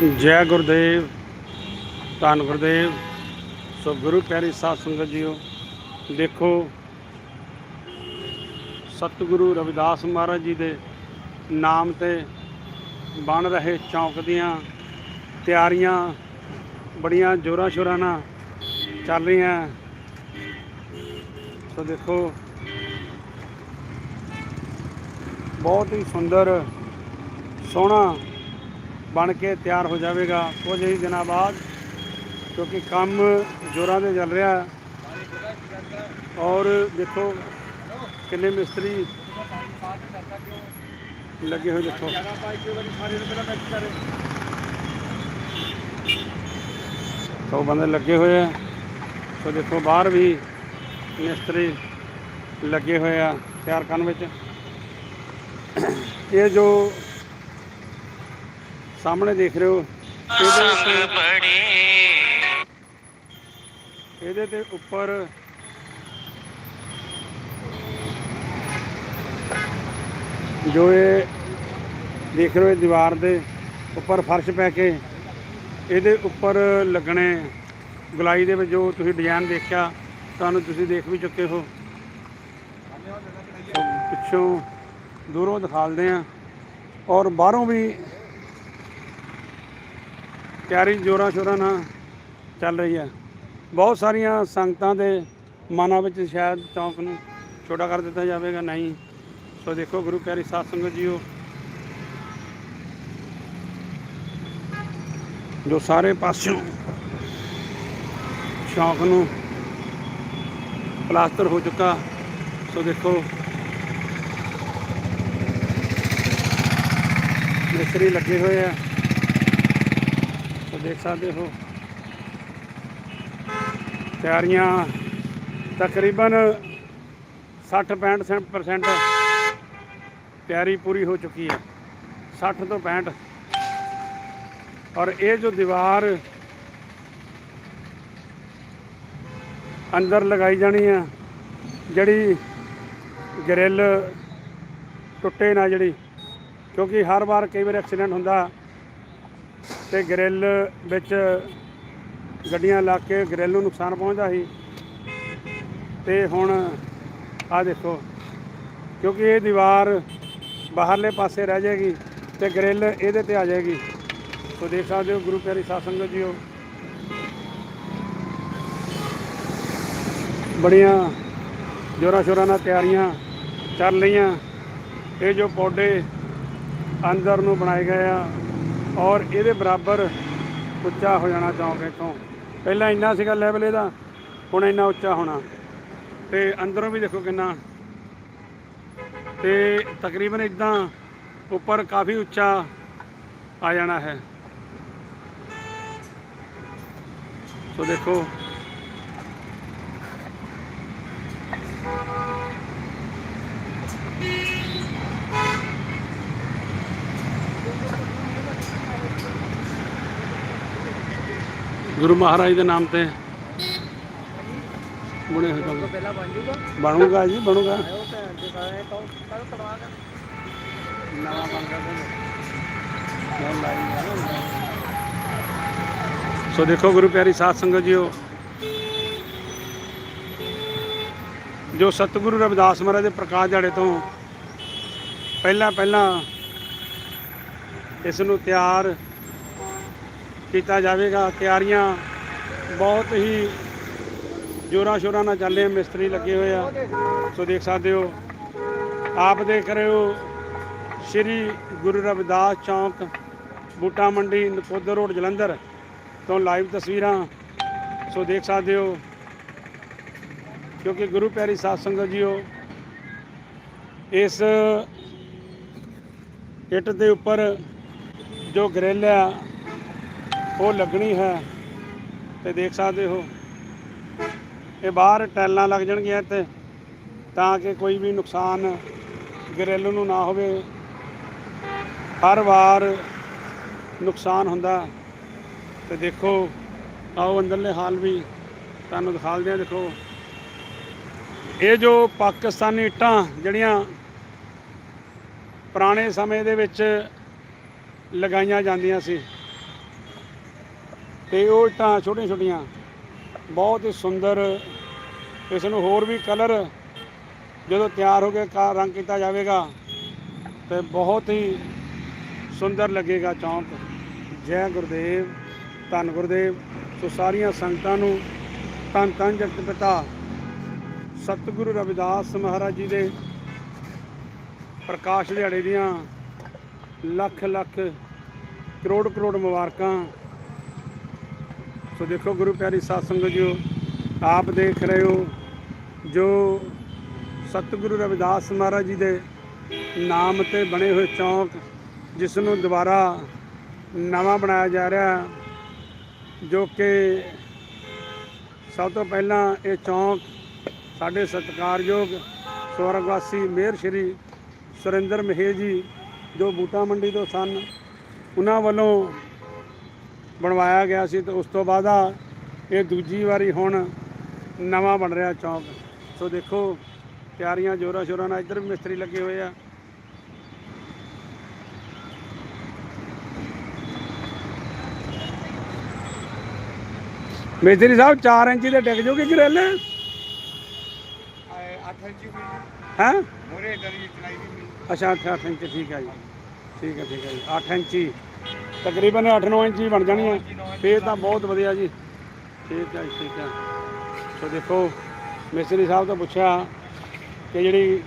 ਜੈ ਗੁਰਦੇਵ, ਧੰਨ ਗੁਰਦੇਵ। ਸੋ ਗੁਰੂ ਪਿਆਰੀ ਸਾਧ ਸੰਗਤ ਜੀਓ, ਦੇਖੋ, ਸਤਿਗੁਰੂ ਰਵਿਦਾਸ ਮਹਾਰਾਜ ਜੀ ਦੇ ਨਾਮ ਤੇ ਬਣ ਰਹੇ ਚੌਂਕ ਦੀਆਂ ਤਿਆਰੀਆਂ ਬੜੀਆਂ ਜੋਰਾਂ ਸ਼ੋਰਾਂ ਨਾਲ ਚੱਲ ਰਹੀਆਂ। ਸੋ ਦੇਖੋ, ਬਹੁਤ ਹੀ ਸੁੰਦਰ, ਸੋਹਣਾ ਬਣ ਕੇ ਤਿਆਰ ਹੋ ਜਾਵੇਗਾ। ਕੁਝ ਹੀ ਦਿਨਾਂ ਬਾਅਦ, ਕਿਉਂਕਿ ਕੰਮ ਜੋਰਾਂ ਤੇ ਚੱਲ ਰਿਹਾ ਔਰ ਦੇਖੋ, ਕਿੰਨੇ ਮਿਸਤਰੀ ਲੱਗੇ ਹੋਏ ਦੇਖੋ। ਸੋ ਬੰਦੇ ਲੱਗੇ ਹੋਏ ਆ। ਸੋ ਦੇਖੋ, ਬਾਹਰ ਵੀ ਮਿਸਤਰੀ ਲੱਗੇ ਹੋਏ ਆ ਤਿਆਰ ਕਰਨ ਵਿੱਚ। ਇਹ ਜੋ ਸਾਹਮਣੇ ਦੇਖ ਰਹੇ ਹੋ। ਇਹਦੇ ਉੱਤੇ ਇਹਦੇ ਤੇ ਉੱਪਰ ਜੋ ਇਹ ਦੇਖ ਰਹੇ ਹੋ ਦੀਵਾਰ ਦੇ ਉੱਪਰ ਫਰਸ਼ ਪੈ ਕੇ ਇਹਦੇ ਉੱਪਰ ਲੱਗਣੇ ਗੁਲਾਈ ਦੇ ਵਿੱਚ ਜੋ ਤੁਸੀਂ ਡਿਜ਼ਾਈਨ ਦੇਖਿਆ ਤੁਹਾਨੂੰ ਤੁਸੀਂ ਦੇਖ ਵੀ ਚੁੱਕੇ ਹੋ। ਪਿੱਛੋਂ ਦੂਰੋਂ ਦਿਖਾਲਦੇ ਆ ਔਰ ਬਾਹਰੋਂ ਵੀ ਤਿਆਰੀ ਜੋਰਾਂ ਸ਼ੋਰਾਂ ਨਾਲ ਚੱਲ ਰਹੀ ਹੈ। ਬਹੁਤ ਸਾਰੀਆਂ ਸੰਗਤਾਂ ਦੇ ਮਨਾਂ ਵਿੱਚ ਸ਼ਾਇਦ ਚੌਂਕ ਨੂੰ ਛੋਟਾ ਕਰ ਦਿੱਤਾ ਜਾਵੇਗਾ, ਨਹੀਂ। ਸੋ ਦੇਖੋ, ਗੁਰੂ ਪਿਆਰੀ ਸਾਧ ਸੰਗਤ ਜੀਓ। ਜੋ ਸਾਰੇ ਪਾਸਿਓਂ ਚੌਂਕ ਨੂੰ ਪਲਾਸਟਰ ਹੋ ਚੁੱਕਾ, ਸੋ ਦੇਖੋ। ਮਿਸਤਰੀ ਲੱਗੇ ਹੋਏ ਆ। ਦੇਖ ਸਕਦੇ ਹੋ। ਤਿਆਰੀਆਂ ਤਕਰੀਬਨ 60 65% ਤਿਆਰੀ ਪੂਰੀ ਹੋ ਚੁੱਕੀ ਹੈ। 60 ਤੋਂ 65 ਔਰ ਇਹ ਜੋ ਦੀਵਾਰ ਅੰਦਰ ਲਗਾਈ ਜਾਣੀ ਆ ਜਿਹੜੀ ਗ੍ਰਿਲ ਟੁੱਟੇ ਨਾ ਜਿਹੜੀ, ਕਿਉਂਕਿ ਹਰ ਵਾਰ ਕਈ ਵਾਰ ਐਕਸੀਡੈਂਟ ਹੁੰਦਾ। ਤੇ ਗ੍ਰਿਲ ਵਿੱਚ ਗੱਡੀਆਂ ਲੱਗ ਕੇ ਗ੍ਰਿਲ ਨੂੰ ਨੁਕਸਾਨ ਪਹੁੰਚਦਾ ਸੀ। ਤੇ ਹੁਣ ਆ ਦੇਖੋ, ਕਿਉਂਕਿ ਇਹ ਦੀਵਾਰ ਬਾਹਰਲੇ ਪਾਸੇ ਰਹਿ ਜਾਏਗੀ ਤੇ ਗ੍ਰਿਲ ਇਹਦੇ ਤੇ ਆ ਜਾਏਗੀ। ਸੋ ਦੇਖ ਸਕਦੇ ਹੋ ਗੁਰੂ ਪਿਆਰੀ ਸਾਧ ਸੰਗਤ ਜੀਓ। ਬੜੀਆਂ ਜੋਰਾਂ ਸ਼ੋਰਾਂ ਨਾਲ ਤਿਆਰੀਆਂ ਚੱਲ ਰਹੀਆਂ। ਇਹ ਜੋ ਪੌਡੇ ਅੰਦਰ ਨੂੰ ਬਣਾਏ ਗਏ ਆ ਔਰ ਇਹਦੇ ਬਰਾਬਰ ਉੱਚਾ ਹੋ ਜਾਣਾ ਚੌਂਕ ਇੱਥੋਂ। ਪਹਿਲਾਂ ਇੰਨਾ ਸੀਗਾ ਲੈਵਲ ਇਹਦਾ, ਹੁਣ ਇੰਨਾ ਉੱਚਾ ਹੋਣਾ। ਤੇ ਅੰਦਰੋਂ ਵੀ ਦੇਖੋ ਕਿੰਨਾ। ਤੇ ਤਕਰੀਬਨ ਇਦਾਂ ਉੱਪਰ ਕਾਫੀ ਉੱਚਾ ਆ ਜਾਣਾ ਹੈ। ਸੋ ਦੇਖੋ ਗੁਰੂ ਮਹਾਰਾਜ ਦੇ ਨਾਮ ਤੇ ਬੁਣੇ ਹੋਏ ਕੰਮ। ਪਹਿਲਾਂ ਬਣ ਜੂਗਾ ਬਣੂਗਾ ਜੀ, ਬਣੂਗਾ। ਉਹ ਭੈਣ ਦੇ ਸਾਰੇ ਤੋਂ ਕੱਲ ਤੜਵਾ ਕੇ ਨਵਾਂ ਬਣ ਸੋ ਦੇਖੋ ਗੁਰੂ ਪਿਆਰੀ ਸਾਧ ਸੰਗਤ ਜੀਓ, ਜੋ ਸਤਿਗੁਰੂ ਰਵਿਦਾਸ ਮਹਾਰਾਜ ਦੇ ਪ੍ਰਕਾਸ਼ ਦਿਹਾੜੇ ਤੋਂ ਪਹਿਲਾਂ ਪਹਿਲਾਂ ਇਸ ਨੂੰ ਤਿਆਰ ਕੀਤਾ ਜਾਵੇਗਾ। ਤਿਆਰੀਆਂ ਬਹੁਤ ਹੀ ਜੋਰਾਂ ਸ਼ੋਰਾਂ ਨਾਲ ਚੱਲੇ ਮਿਸਤਰੀ ਲੱਗੇ ਹੋਏ ਆ। ਸੋ ਦੇਖ ਸਕਦੇ ਹੋ, ਆਪ ਦੇਖ ਰਹੇ ਹੋ, ਸ਼੍ਰੀ ਗੁਰੂ ਰਵਿਦਾਸ ਚੌਂਕ, ਬੂਟਾ ਮੰਡੀ, ਨਕੋਦਰ ਰੋਡ, ਜਲੰਧਰ ਤੋਂ ਲਾਈਵ ਤਸਵੀਰਾਂ। ਸੋ ਦੇਖ ਸਕਦੇ ਹੋ, ਕਿਉਂਕਿ ਗੁਰੂ ਪਿਆਰੀ ਸਾਧ ਸੰਗਤ ਜੀਓ, ਇਸ ਇੱਟ ਦੇ ਉੱਪਰ ਜੋ ਗ੍ਰਿਲ ਆ ਉਹ ਲੱਗਣੀ ਹੈ ਤੇ ਦੇਖ ਸਕਦੇ ਹੋ। ਇਹ ਬਾਹਰ ਟੈਲਾਂ ਲੱਗ ਜਾਣਗੀਆਂ ਇੱਥੇ ਤਾਂ ਕਿ ਕੋਈ ਵੀ ਨੁਕਸਾਨ ਗ੍ਰਿਲ ਨੂੰ ਨਾ ਹੋਵੇ। ਹਰ ਵਾਰ ਨੁਕਸਾਨ ਹੁੰਦਾ ਤੇ ਦੇਖੋ, ਆਓ ਅੰਦਰਲੇ ਹਾਲ ਵੀ ਤੁਹਾਨੂੰ ਦਿਖਾਲਦੇ ਆ ਦੇਖੋ। ਇਹ ਜੋ ਪਾਕਿਸਤਾਨੀ ਇੱਟਾਂ ਜਿਹੜੀਆਂ ਪੁਰਾਣੇ ਸਮੇਂ ਦੇ ਵਿੱਚ ਲਗਾਈਆਂ ਜਾਂਦੀਆਂ ਸੀ ਤੇ ਉਹ ਇੱਟਾਂ ਛੋਟੀਆਂ ਛੋਟੀਆਂ, ਬਹੁਤ ਹੀ ਸੁੰਦਰ। ਇਸ ਨੂੰ ਹੋਰ ਵੀ ਕਲਰ ਜਦੋਂ ਤਿਆਰ ਹੋ ਕੇ ਕਾ ਰੰਗ ਕੀਤਾ ਜਾਵੇਗਾ, ਤੇ ਬਹੁਤ ਹੀ ਸੁੰਦਰ ਲੱਗੇਗਾ ਚੌਂਕ। ਜੈ ਗੁਰਦੇਵ, ਧੰਨ ਗੁਰਦੇਵ। ਸੋ ਸਾਰੀਆਂ ਸੰਗਤਾਂ ਨੂੰ ਧੰਨ ਧੰਨ ਜਗਤ ਪਿਤਾ, ਸਤਿਗੁਰੂ ਰਵਿਦਾਸ ਮਹਾਰਾਜ ਜੀ ਦੇ ਪ੍ਰਕਾਸ਼ ਦਿਹਾੜੇ ਦੀਆਂ ਲੱਖ ਲੱਖ ਕਰੋੜ ਕਰੋੜ ਮੁਬਾਰਕਾਂ ਸੋ ਦੇਖੋ ਗੁਰੂ ਪਿਆਰੀ ਸਾਧ ਸੰਗਤ ਜੀਓ, ਆਪ ਦੇਖ ਰਹੇ ਹੋ ਜੋ ਸਤਿਗੁਰੂ ਰਵਿਦਾਸ ਮਹਾਰਾਜ ਜੀ ਦੇ ਨਾਮ ਤੇ ਬਣੇ ਹੋਏ ਚੌਂਕ, ਜਿਸ ਨੂੰ ਦੁਬਾਰਾ ਨਵਾਂ ਬਣਾਇਆ ਜਾ ਰਿਹਾ ਜੋ ਕਿ ਸਭ ਤੋਂ ਪਹਿਲਾਂ ਇਹ ਚੌਂਕ ਸਾਡੇ ਸਤਿਕਾਰਯੋਗ ਸਵਰਗਵਾਸੀ ਮੇਰ ਸ਼੍ਰੀ ਸੁਰਿੰਦਰ ਮਹੇ ਜੀ, ਜੋ ਬੂਟਾ ਮੰਡੀ ਤੋਂ ਸਨ, ਉਹਨਾਂ ਵੱਲੋਂ ਬਣਵਾਇਆ ਗਿਆ ਸੀ ਤੇ ਉਸ ਤੋਂ ਬਾਅਦ ਆ ਇਹ ਦੂਜੀ ਵਾਰੀ ਹੁਣ ਨਵਾਂ ਬਣ ਰਿਹਾ ਚੌਂਕ। ਸੋ ਦੇਖੋ ਤਿਆਰੀਆਂ ਜੋਰਾਂ ਸ਼ੋਰਾਂ ਨਾਲ ਇੱਧਰ ਵੀ ਮਿਸਤਰੀ ਲੱਗੇ ਹੋਏ ਆ। ਮਿਸਤਰੀ ਸਾਹਿਬ 4 ਇੰਚੀ ਦੇ ਡਿੱਗ ਜੂਗੀ ਗ੍ਰਿਲ ਅੱਠ ਇੰਚੀ ਵੀ ਹੈ? ਮੋਰੇ ਦਰੀ ਚਲਾਈ ਵੀ ਅੱਛਾ 8 8 ਇੰਚ ਠੀਕ ਹੈ ਜੀ। ਠੀਕ ਹੈ ਠੀਕ ਹੈ ਜੀ। 8 ਇੰਚੀ। ਤਕਰੀਬਨ 8-9 ਹੀ ਬਣ ਜਾਣੀ ਹੈ। ਫੇਰ ਤਾਂ ਬਹੁਤ ਵਧੀਆ ਜੀ। ਠੀਕ ਹੈ ਠੀਕ ਹੈ ਸੋ ਦੇਖੋ, ਮਿਸਤਰੀ ਸਾਹਿਬ ਤੋਂ ਪੁੱਛਿਆ ਕਿ ਜਿਹੜੀ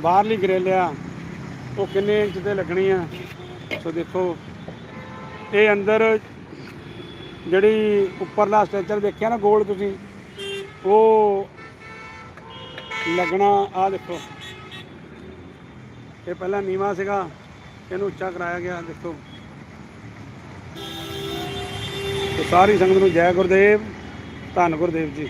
ਬਾਹਰਲੀ ਗ੍ਰਿਲ ਆ, ਉਹ ਕਿੰਨੇ ਇੰਚ ਤੇ ਲੱਗਣੀ ਆ? ਸੋ ਦੇਖੋ, ਇਹ ਅੰਦਰ ਜਿਹੜੀ ਉੱਪਰਲਾ ਸਟ੍ਰਕਚਰ ਦੇਖਿਆ ਨਾ ਗੋਲ ਤੁਸੀਂ, ਉਹ ਲੱਗਣਾ ਆ ਦੇਖੋ। ਇਹ ਪਹਿਲਾਂ ਨੀਵਾ ਸੀਗਾ, ਇਹਨੂੰ ਉੱਚਾ ਕਰਾਇਆ ਗਿਆ, ਦੇਖੋ। ਤੇ ਸਾਰੀ ਸੰਗਤ ਨੂੰ ਜੈ ਗੁਰਦੇਵ ਧੰਨ ਗੁਰਦੇਵ ਜੀ।